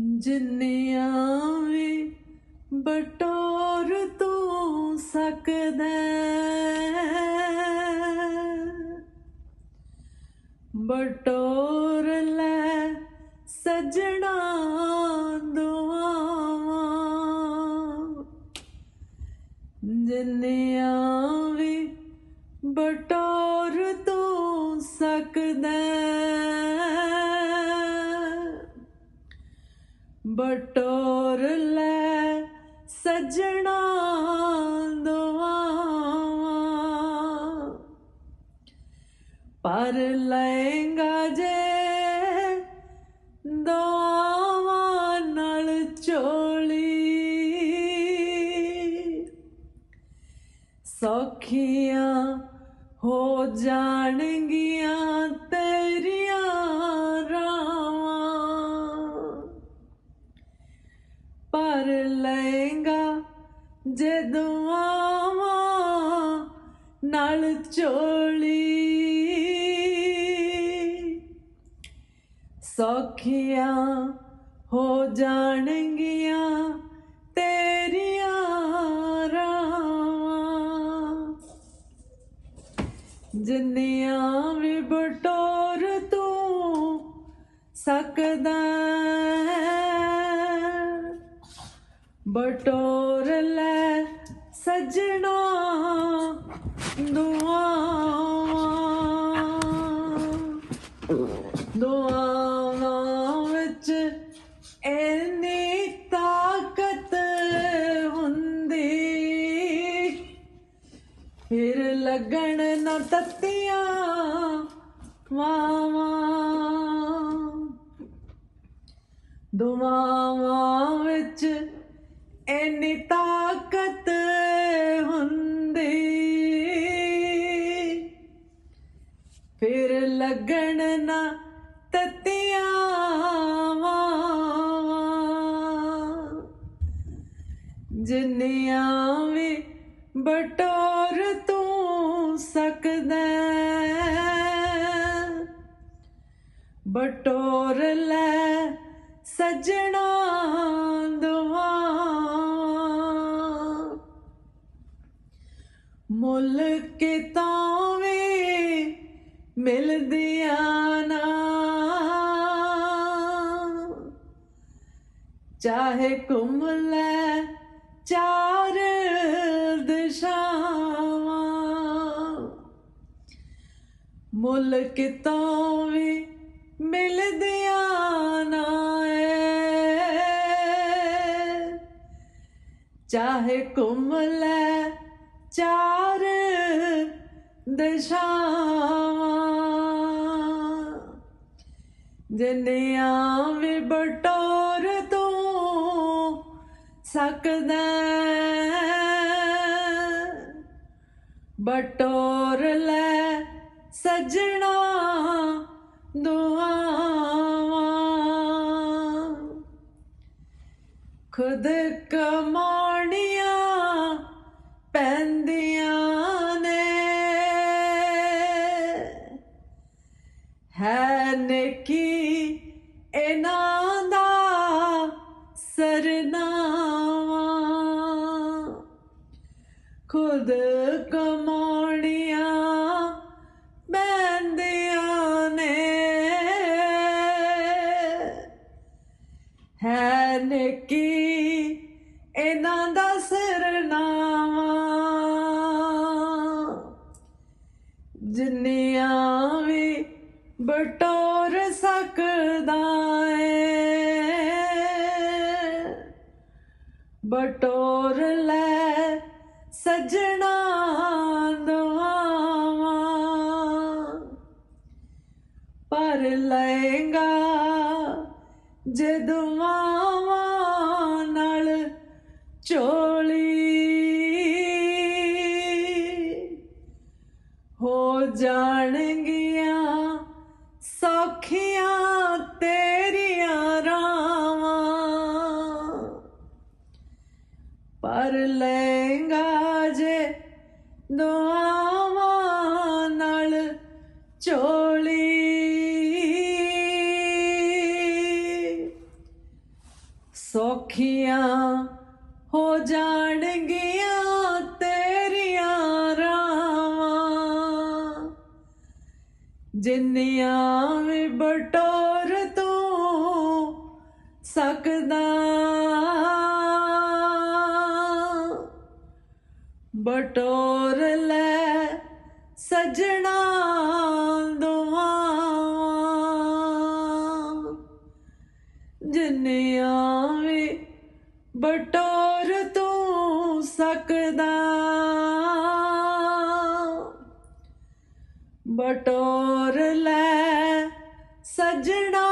ਜਿੰਨੀਆਂ ਵੀ ਬਟੋਰ ਤੂੰ ਸਕਦਾ ਬਟੋਰ ਲੈ ਸਜਣਾ ਦੁਆਵਾਂ। ਜਿੰਨੀਆਂ ਵੀ ਬਟੋਰ ਤੂੰ ਸਕਦਾ ਬਟੋਰ ਲੈ ਸਜਣਾ ਦੁਆਵਾਂ ਪਰ ਲੈਂਗਾ ਜੇ ਦੁਆਵਾਂ ਨਾਲ ਝੋਲੀ ਸੌਖੀਆਂ ਹੋ ਜਾਣਗੀਆਂ ਤੇਰੀਆਂ। ਜਦੋਂ ਦੁਆਵਾਂ ਨਾਲ ਝੋਲੀ ਸੌਖੀਆਂ ਹੋ ਜਾਣਗੀਆਂ ਤੇਰੀਆਂ ਰਾਵਾਂ। ਜਿੰਨੀਆਂ ਵੀ ਬਟੋਰ ਤੂੰ ਸਕਦਾ ਬਟੋਰ ਲੈ ਸਜਣਾ ਦੁਆਵਾਂ ਦੁਆਵਾਂ ਵਿੱਚ ਐਨੀ ਤਾਕਤ ਹੁੰਦੀ ਫਿਰ ਲੱਗਣ ਨਾ ਤੱਤੀਆਂ ਵਾਵਾਂ ਦੁਆਵਾਂ ਵਿੱਚ ਐਨੀ ਤਾਕਤ ਹੁੰਦੀ। ਫਿਰ ਲੱਗਣ ਨਾ ਤੱਤੀਆਂ ਵਾਵਾਂ ਜਿੰਨੀਆਂ ਵੀ ਬਟੋਰ ਤੂੰ ਸਕਦਾ ਬਟੋਰ ਲੈ ਸਜਣਾ ਦੁਆਵਾਂ ਮੁੱਲ ਕਿਤੋਂ ਵੀ ਮਿਲਦੀਆਂ ਨਾ। ਚਾਹੇ ਘੁੰਮ ਲੈ ਚਾਰ ਦਿਸ਼ਾਵਾਂ। ਮੁੱਲ ਕਿਤੋਂ ਵੀ ਮਿਲਦੀਆਂ ਨਾ ਏ ਚਾਹੇ ਘੁੰਮ ਲੈ ਚਾਰ ਦਿਸ਼ਾਵਾਂ। ਜਿੰਨੀਆਂ ਵੀ ਬਟੋਰ ਤੂੰ ਸਕਦਾ ਬਟੋਰ ਲੈ ਸਜਣਾ ਦੁਆਵਾਂ। ਖੁਦ ਕਮਾਣੀਆਂ ਪੈਂਦੀਆਂ ਨੇ ਹੈ ਨੇਕੀ ਇਹਨਾਂ ਦਾ ਸਰਨਾਵਾ ਖੁਦ ਕਮਾਣੀਆਂ ਪੈਂਦੀਆਂ ਨੇ ਹੈ ਨੇਕੀ ਇਹਨਾਂ ਦਾ ਸਰਨਾਵਾ ਜਿੰਨੀਆਂ ਵੀ ਬਟੋਰ ਸਕਦਾ ਏ, ਬਟੋਰ ਲੈ ਸਜਣਾ ਦੁਆਵਾਂ। ਪਰ ਲਏਗਾ ਜਦੋਂ ਚੋਲੀ ਹੋ ਜਾਣਗੀਆਂ ਸੌਖੀਆਂ ਤੇਰੀਆਂ ਰਾਵਾਂ। ਪਰ ਲਏਗਾ ਜੇ ਦੁਆਵਾਂ ਨਾਲ ਚੋਲੀ ਸੌਖੀਆਂ ਜਿੰਨੀਆਂ ਵੀ ਬਟੋਰ ਤੂੰ ਸਕਦਾ। ਬਟੋਰ ਲੈ ਸਜਣਾ ਦੁਆਵਾਂ ਜਿੰਨੀਆਂ ਵੀ ਬਟੋਰ ਬਟੋਰ ਲੈ ਸਜਣਾ